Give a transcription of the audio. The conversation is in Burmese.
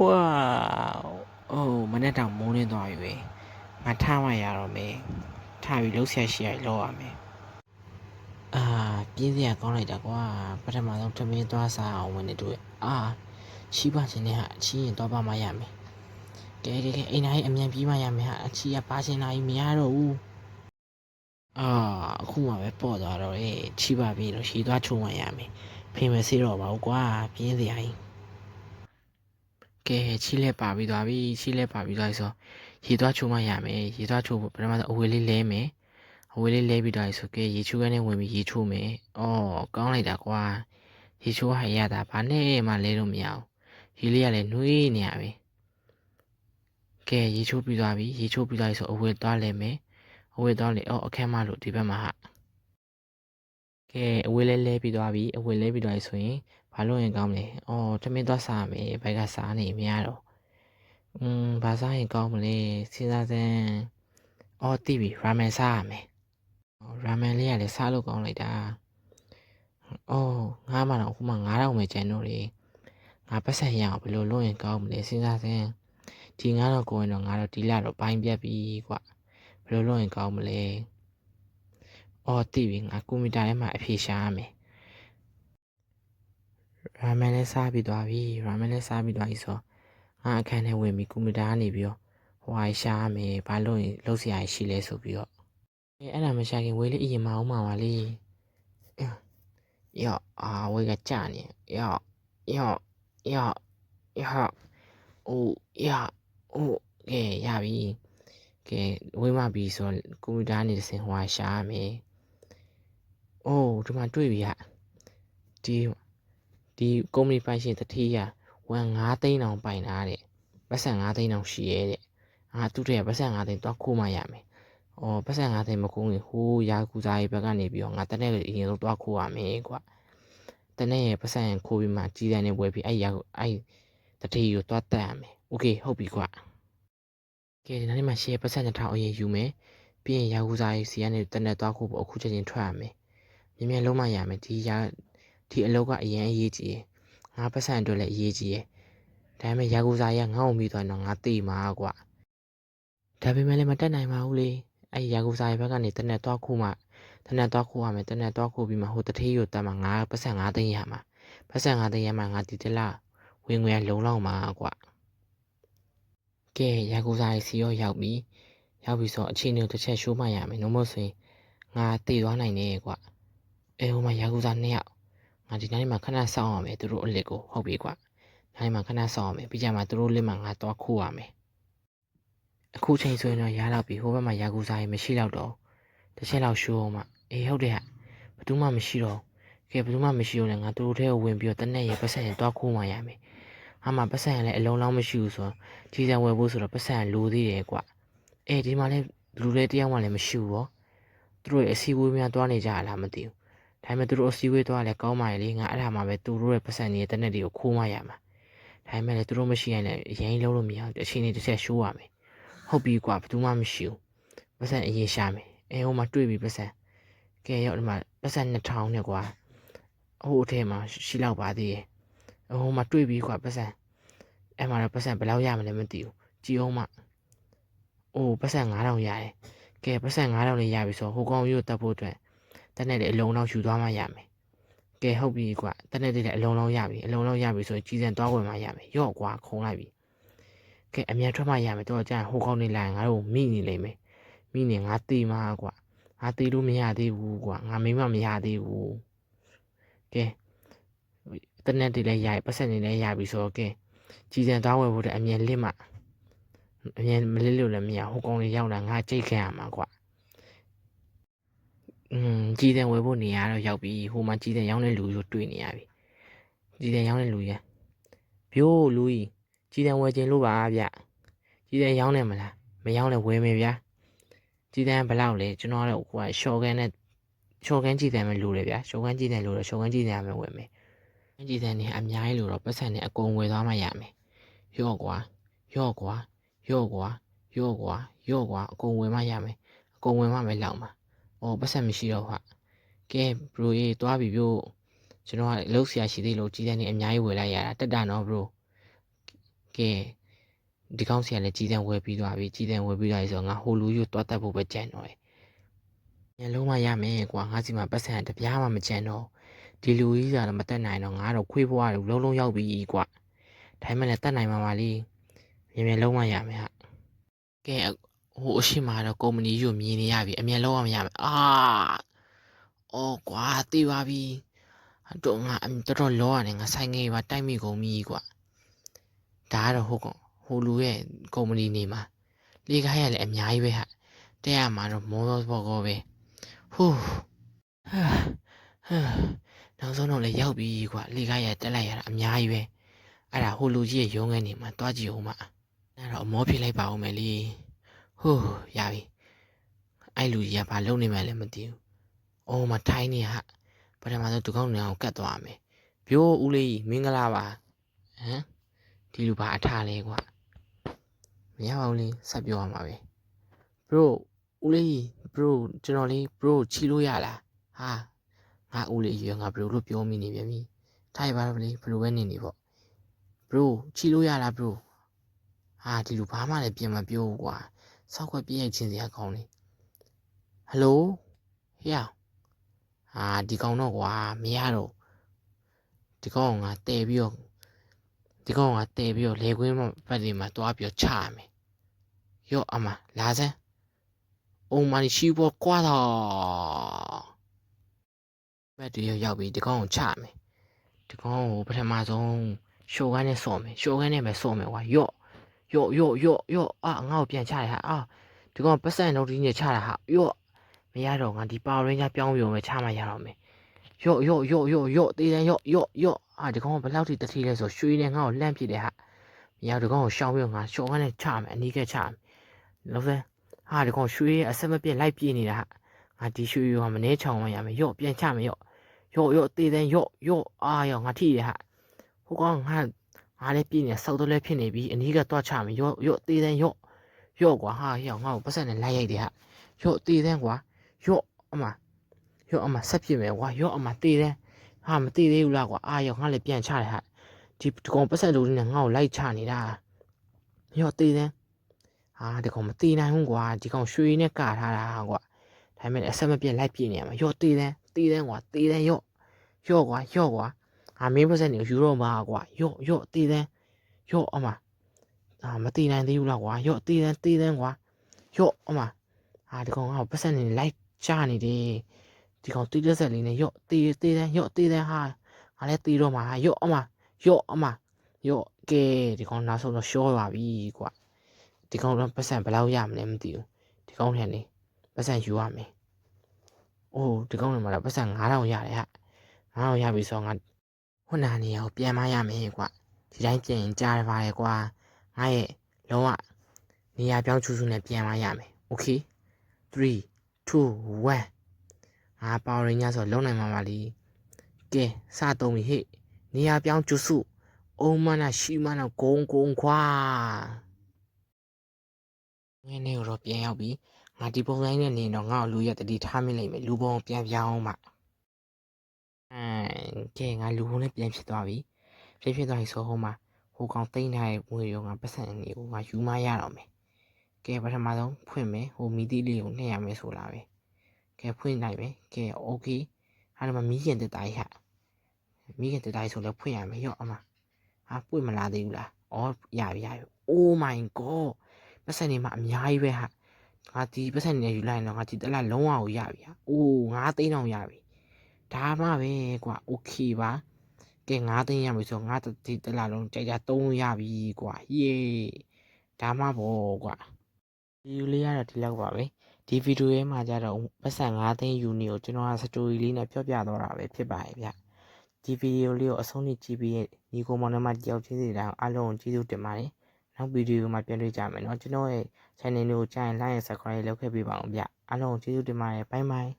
ဝါအိုးမနေ့တောင်မိုးလင်းသွားပြီပဲငါထားမှရတော့မယ်ထားပြီးလှုပ်ဆက်ရှိရလောက်ရမယ်အာပြင်းစရာကောင်းလိုက်တာကွာပထမဆုံးထမင်းသွားစားအောင်ဝင်နေတွေ့အာရှိပါချင်းနဲ့ဟာအချင်းရင်သွားပါမှရမယ်ကဲကဲကဲအိမ်သားကြီးအမြန်ပြေးမှရမယ်ဟာအချီကပါချင်းသားကြီးမရတော့ဘူးအာအခုမှပဲပေါ့သွားတော့အေးချီပါပြီလို့ရှည်သွားချုံမှရမယ်ဖေးမစေးတော့ပါဘူးကွာပြင်းစရာကြီး ကဲချီလဲပါပြီးသွားပြီချီလဲပါပြီးသွားပြီဆိုရေသွားချိုးမှရမယ်ရေသွားချိုးဖို့ပထမဆုံးအဝေးလေးလဲမယ်အဝေးလေးလဲပြီးသွားပြီဆိုကဲရေချိုးကနေဝင်ပြီးရေချိုးမယ်အော်ကောင်းလိုက်တာကွာရေချိုးဟာရတာဘာနဲ့မှလဲလို့မရဘူးရေလေးကလည်းနှွေးနေရပြီကဲရေချိုးပြီးသွားပြီရေချိုးပြီးသွားပြီဆိုအဝေးသွားလဲမယ်အဝေးသွားလေအော်အခက်မလို့ဒီဘက်မှာဟာကဲအဝေးလဲလဲပြီးသွားပြီအဝေးလဲပြီးသွားပြီဆိုရင် ဘာလို့ရင်ကောင်းမလဲ။အော်ထမင်းသွားစားမယ်။ဘက်ကစားနေမရတော့။อืมဘာစားရင်ကောင်းမလဲ။စဉ်းစားစမ်း။အော်သိပြီရာမန်စားရမယ်။အော်ရာမန်လေးကလည်းစားလို့ကောင်းလိုက်တာ။အော်ငါမှတော့ခုမှ9000ပဲကျန်တော့လေ။ငါပတ်စံရအောင်ဘယ်လိုလုပ်ရင်ကောင်းမလဲစဉ်းစားစမ်း။ဒီ9000ကိုရင်တော့ငါတော့ဒီလတော့ဘိုင်းပြတ်ပြီကွာ။ဘယ်လိုလုပ်ရင်ကောင်းမလဲ။အော်သိပြီငါကွန်ပျူတာထဲမှာအဖြေရှာရမယ်။ ရာမန်လည်းစားပြီးသွားပြီရာမန်လည်းစားပြီးသွားပြီဆိုငါအခန်းထဲဝင်ပြီးကွန်ပျူတာကနေပြီးတော့ဟိုဟာရှားမယ်ဘာလို့ရင်လုပ်စရာရှိလဲဆိုပြီးတော့အဲအဲ့ဒါမရှာခင်ဝေးလေးအရင်မအောင်ပါပါလေယောအာဝေးကကြာနေယောယောယောယောအိုးယာအိုးကဲရပြီကဲဝေးမပြီဆိုကွန်ပျူတာနေတစ်စင်ဟိုဟာရှားမယ်အိုးဒီမှာတွေ့ပြီဟာဒီ ဒီကုမ္ပဏီပိုင်ရှင်တတိယဝန်9သိန်းတောင်ပိုင်တာတဲ့ပတ်စံ9သိန်းတောင်ရှိရဲတဲ့အာသူတည်းကပတ်စံ9သိန်းတော့ခိုးမှရမယ်။အော်ပတ်စံ9သိန်းမခိုးရင်ဟိုးရာကူစားရေးဘက်ကနေပြီးတော့ငါတနေ့အရင်ဆုံးတော့ခိုးရမယ်ကွာ။တနေ့ရဲ့ပတ်စံခိုးပြီးမှကြီးတယ်နေဝယ်ပြီးအဲ့ရာအဲ့တတိယကိုတော့တက်ရမယ်။ Okay ဟုတ်ပြီကွာ။ကဲဒီနေ့မှရှယ်ပတ်စံတစ်ထောင်အရင်ယူမယ်။ပြီးရင်ရာကူစားရေးစီကနေတနေ့တော့ခိုးဖို့အခုချက်ချင်းထွက်ရမယ်။မြင်မြန်လုံးမရမယ်ဒီရာ ဒီအလုပ်ကအရင်အရေးကြီးရယ်ငါပတ်စံအတွက်လည်းအရေးကြီးရယ်ဒါပေမဲ့ရာကူစာရငါ့ကိုမိသွားရင်တော့ငါသိမှာကွာဒါပေမဲ့လည်းမတက်နိုင်ပါဘူးလေအဲ့ဒီရာကူစာရဘက်ကနေတနက်သွားခုမှတနက်သွားခုရမယ်တနက်သွားခုပြီးမှဟိုတထေးကိုတက်မှငါပတ်စံ9သိန်းရမှာပတ်စံ9သိန်းရမှာငါဒီတလားဝင်ငွေလုံလောက်မှာကွာကဲရာကူစာရစီရောရောက်ပြီရောက်ပြီဆိုအချင်းတို့တစ်ချက်ရှိုးမှရမယ်နှုံးမဆိုရင်ငါတည်သွားနိုင်တယ်ကွာအဲဟိုမှာရာကူစာ2ယောက် ငါဒီတိုင်းမှာခဏစောင့်ရမယ်သူတို့အလစ်ကိုဟုတ်ပြီကွာတိုင်းမှာခဏစောင့်ရမယ်ပြီးကြမှာသူတို့လစ်မှာငါတော့ခိုးရမယ်အခုချိန်ဆိုရင်တော့ရတော့ပြီဟိုဘက်မှာရာကူစားရင်မရှိတော့တော့တစ်ချက်လောက်ရှိုးအောင်မအေးဟုတ်တယ်ဟာဘယ်သူမှမရှိတော့ကဲဘယ်သူမှမရှိတော့လည်းငါသူတို့ထဲကိုဝင်ပြီးတော့တနေ့ရပတ်စံရင်တော့ခိုးမှရမယ်ဟာမှာပတ်စံရလည်းအလုံးလောက်မရှိဘူးဆိုတော့ကြီးစံဝယ်ဖို့ဆိုတော့ပတ်စံလိုသေးတယ်ကွာအေးဒီမှာလည်းလူတွေတယောက်မှလည်းမရှိဘူးရောသူတို့ရဲ့အစည်းအဝေးများတွားနေကြလားမသိဘူး ဒါပေမဲ့သူတို့အစည်းအဝေးသွားလဲကောင်းပါရဲ့လေငါအဲ့ဒါမှပဲသူတို့ရဲ့ပတ်စံတွေတဲ့နဲ့တွေကိုခိုးမှရမှာဒါပေမဲ့လည်းသူတို့မရှိရင်လည်းအရင်လုံးလို့မရဘူးအချိန်လေးတစ်ချက်ရှိုးရမယ်ဟုတ်ပြီကွာဘယ်သူမှမရှိဘူးပတ်စံအရင်ရှာမယ်အဲဟိုမှာတွေ့ပြီပတ်စံကဲရောက်ဒီမှာပတ်စံ2000နဲ့ကွာဟိုအထဲမှာရှိလောက်ပါသေးရဲ့ဟိုမှာတွေ့ပြီကွာပတ်စံအဲ့မှာတော့ပတ်စံဘယ်လောက်ရမလဲမသိဘူးကြည်အောင်မအိုးပတ်စံ9000ရတယ်ကဲပတ်စံ9000လေးရပြီဆိုဟိုကောင်ကြီးကိုတက်ဖို့အတွက် တနက်လေးအလုံးလောက်ယူသွားမှရမယ်။ကဲဟုတ်ပြီကွာတနက်လေးလည်းအလုံးလောက်ရပြီအလုံးလောက်ရပြီဆိုရင်ကြီးစံသွားဝင်မှရမယ်။ရော့ကွာခုံလိုက်ပြီ။ကဲအမြန်ထွက်မှရမယ်တော့ကြာဟိုကောင်းနေလိုက်ငါတို့မိနေလိမ့်မယ်။မိနေငါတေးမှာကွာငါတေးလို့မရသေးဘူးကွာငါမိမမရသေးဘူး။ကဲတနက်လေးလည်းရပြီပတ်စံနေလည်းရပြီဆိုတော့ကဲကြီးစံသွားဝင်ဖို့တဲ့အမြန်လစ်မှအမြန်မလစ်လို့လည်းမရဟိုကောင်းလေးရောက်လာငါကြိတ်ခံရမှာကွာ อืมကြည်တယ်ဝယ်ဖို့နေရာတော့ရောက်ပြီဟိုမှာကြည်တယ်ရောင်းတဲ့လူကိုတွေ့နေရပြီကြည်တယ်ရောင်းတဲ့လူရပြိုးလူကြီးကြည်တယ်ဝယ်ခြင်းလို့ပါဗျကြည်တယ်ရောင်းတယ်မလားမရောင်းလည်းဝယ်မယ်ဗျာကြည်တယ်ဘယ်လောက်လဲကျွန်တော်တော့ဟိုကရှော့ကန်နဲ့ရှော့ကန်ကြည်တယ်မယ်လူတယ်ဗျာရှော့ကန်ကြည်တယ်လို့တော့ရှော့ကန်ကြည်တယ်မယ်ဝယ်မယ်ကြည်တယ်နေအများကြီးလို့တော့ပတ်စံနဲ့အကုန်ဝယ်သွားမှရမယ်ရော့ကွာရော့ကွာရော့ကွာရော့ကွာရော့ကွာအကုန်ဝယ်မှရမယ်အကုန်ဝယ်မှပဲလောက်မှာ။ အော်ပတ်ဆက်မရှိတော့ဟာ။ကဲဘရိုရေးသွားပြီပြို့။ကျွန်တော်ကလှုပ်ရှားရှိသေးလို့ကြီးတဲ့နေအများကြီးဝယ်လိုက်ရတာတက်တာနော်ဘရို။ကကဲဒီကောင်းစီကလည်းကြီးတန်းဝယ်ပြီးသွားပြီကြီးတန်းဝယ်ပြီးသွားပြီဆိုတော့ငါဟိုလူယူတွားတက်ဖို့ပဲကြံတော့တယ်ညလုံးမရမယ်ကွာငါစီမှာပတ်စံတပြားမှမကြံတော့ဒီလူကြီးစားတော့မတက်နိုင်တော့ငါတော့ခွေးဘွားတွေလုံးလုံးရောက်ပြီကွာဒါမှလည်းတက်နိုင်မှာပါလေမြန်မြန်လုံးမရမယ်ဟာကဲ ဟိုအရှိမတော့ကုမ္ပဏီယူမြင်နေရပြီအမြန်လုံးအောင်ရမယ်အာအော်ကွာတေးပါပြီတော့ငါတော်တော်လောရတယ်ငါဆိုင်ငယ်ပါတိုက်မိကုန်ပြီကွာဒါကတော့ဟုတ်ကောဟိုလူရဲ့ကုမ္ပဏီနေမှာလေကားရလည်းအများကြီးပဲဟာတဲ့ရမှာတော့မောသောဘောကောပဲဟူးဟာဟာနောက်ဆုံးတော့လည်းရောက်ပြီကွာလေကားရတက်လိုက်ရတာအများကြီးပဲအဲ့ဒါဟိုလူကြီးရဲ့ရုံးခန်းနေမှာတွားကြည့်အောင်မအဲ့တော့အမောဖြစ်လိုက်ပါဦးမယ်လေ ဟူးရပြီအဲ့လူကြီးကဘာလုပ်နေမှလည်းမသိဘူးအိုးမထိုင်းနေဟာပထမဆုံးဒုကောင်းနေအောင်ကတ်သွားမယ်ပြိုးဦးလေးမင်္ဂလာပါဟမ်ဒီလူဘာအထားလဲကွာမရပါဘူးလေဆက်ပြောရမှာပဲ bro ဦးလေး bro ကျွန်တော်လေး bro ချီလို့ရလားဟာငါဦးလေးရွယ်ငါ bro လို့ပြောမိနေပြန်ပြီထိုင်ပါတော့လေဘယ်လိုပဲနေနေပေါ့ bro ချီလို့ရလား bro ဟာဒီလူဘာမှလည်းပြင်မပြောဘူးကွာ စောက်ခွက်ပြည့်ရိုက်ချင်းစရာကောင်းလေဟယ်လိုဟေ့အောင်ဟာဒီကောင်တော့ကွာမရတော့ဒီကောင်ကတဲပြီးတော့ဒီကောင်ကတဲပြီးတော့လေကွင်းမပတ်ဒီမှာတွားပြီးတော့ချရမယ်ရော့အမလာစမ်းအုံမနီရှိဘောကွာတော့ဘက်တရရောက်ပြီးဒီကောင်ကိုချရမယ်ဒီကောင်ကိုပထမဆုံးရှိုးကန်းနဲ့စော့မယ်ရှိုးကန်းနဲ့ပဲစော့မယ်ကွာရော့ ရော့ရော့ရော့ရော့အာငါ့ကိုပြန်ချရဟာအာဒီကောင်ပတ်စံတော့ဒီညချတာဟာရော့မရတော့ငါဒီပါရင်းကြပြောင်းပြုံပဲချမှရတော့မယ်ရော့ရော့ရော့ရော့ရော့တေးတယ်ရော့ရော့ရော့အာဒီကောင်ကဘယ်လောက်ထိတတိလဲဆိုရွှေနဲ့ငါ့ကိုလှမ်းပြစ်တယ်ဟာမရဒီကောင်ကိုရှောင်းပြီးငါရှောင်းကန်းနဲ့ချမယ်အနီးကချမယ်လို့စမ်းဟာဒီကောင်ရွှေအဆက်မပြတ်လိုက်ပြေးနေတာဟာငါဒီရွှေရောမနေချောင်းမရမယ်ရော့ပြန်ချမယ်ရော့ရော့ရော့တေးတယ်ရော့ရော့အာရော့ငါထိတယ်ဟာဟိုကောင်ငါ ငါလည်းပြင်းနေစောက်တော့လည်းဖြစ်နေပြီအနီးကတော့ချမယ်ရော့ရော့တေးတယ်ရော့ရော့ကွာဟာဟေ့ငါ့ကိုပတ်စံနဲ့လိုက်ရိုက်တယ်ဟာရော့တေးတယ်ကွာရော့အမရော့အမဆက်ပြစ်မယ်ကွာရော့အမတေးတယ်ဟာမတေးသေးဘူးလားကွာအာရော့ငါလည်းပြန်ချတယ်ဟာဒီဒီကောင်ပတ်စံလိုနေငါ့ကိုလိုက်ချနေတာရော့တေးတယ်ဟာဒီကောင်မတေးနိုင်ဘူးကွာဒီကောင်ရွှေနဲ့ကာထားတာကွာဒါပေမဲ့အဆက်မပြတ်လိုက်ပြစ်နေရမှာရော့တေးတယ်တေးတယ်ကွာတေးတယ်ရော့ရော့ကွာရော့ကွာ ငါမင်းပတ်စံနေယူတော့မှာကွာရော့ရော့တေးတယ်ရော့အမအာမတေးနိုင်သေးဘူးလားကွာရော့တေးတယ်တေးတယ်ကွာရော့အမအာဒီကောင်ကပတ်စံနေလိုက်ချနေတယ်ဒီကောင်တေးတဲ့ဆက်လေးနဲ့ရော့တေးတေးတယ်ရော့တေးတယ်ဟာငါလည်းတေးတော့မှာရော့အမရော့အမရော့ကဲဒီကောင်နောက်ဆုံးတော့ရှော့ပါပြီကွာဒီကောင်တော့ပတ်စံဘယ်လောက်ရမလဲမသိဘူးဒီကောင်ထန်နေပတ်စံယူရမယ်အိုးဒီကောင်ကမှတော့ပတ်စံ9000ရတယ်ဟာ9000ရပြီဆိုတော့ငါ ဟိုနာနေရောပြန်မရမယ်ကွာဒီတိုင်းပြန်ရင်ကြားရပါတယ်ကွာငါရဲ့လုံးဝနေရာပြောင်းချူချူနဲ့ပြန်မရမယ်โอเค3 2 1ငါပေါရင်းညဆိုလုံးနိုင်မှာပါလीကဲစသုံးပြီဟေ့နေရာပြောင်းကျုစုအုံမနာရှိမနာဂုံဂုံခွာငင်းနေတော့ပြန်ရောက်ပြီငါဒီပုံစံနဲ့နေတော့ငါ့ကိုလူရတတိထားမိလိမ့်မယ်လူပုံပြန်ပြောင်းမှ အဲကဲငါလူပုံနဲ့ပြန်ဖြစ်သွားပြီဖြစ်ဖြစ်သွားပြီဆိုဟိုမှာဟိုကောင်တိမ့်ထားတဲ့ငွေရောငါပတ်စံနေကိုငါယူမရတော့မယ်ကဲပထမဆုံးဖွင့်မယ်ဟိုမီတီလေးကိုနှိပ်ရမယ်ဆိုလာပဲကဲဖွင့်လိုက်မယ်ကဲโอเคဟာဒီမှာမီးရင်တက်တိုင်းဟာမီးရင်တက်တိုင်းဆိုလည်းဖွင့်ရမယ်ရော့အမဟာပွင့်မလာသေးဘူးလားအော်ရပြီရပြီ Oh my god ပတ်စံနေမှာအများကြီးပဲဟာငါဒီပတ်စံနေယူလိုက်ရင်တော့ငါဒီတက်လာလုံးဝကိုရပြီဟာအိုးငါသိန်းအောင်ရပြီ ဒါမှပဲကွာโอเคပါကဲငါသိန်းရပြီဆိုငါဒီတက်လာလုံးကြိုက်ကြသုံးရပြီကွာယေးဒါမှပေါ့ကွာဒီယူလေးကတော့ဒီလောက်ပါပဲဒီဗီဒီယိုရဲ့မှာကြတော့ပတ်စံ9သိန်းယူနေကိုကျွန်တော်ကစတိုရီလေးနဲ့ပြောပြတော့တာပဲဖြစ်ပါရဲ့ဗျဒီဗီဒီယိုလေးကိုအဆုံးထိကြည့်ပြီးညီကိုမောင်နှမတယောက်ချင်းစီတိုင်းအားလုံးကိုကျေးဇူးတင်ပါတယ်နောက်ဗီဒီယိုမှာပြန်တွေ့ကြမယ်เนาะကျွန်တော်ရဲ့ channel လေးကိုကြိုင် like and subscribe လုပ်ခဲ့ပေးပါအောင်ဗျအားလုံးကိုကျေးဇူးတင်ပါတယ်ဘိုင်ဘိုင်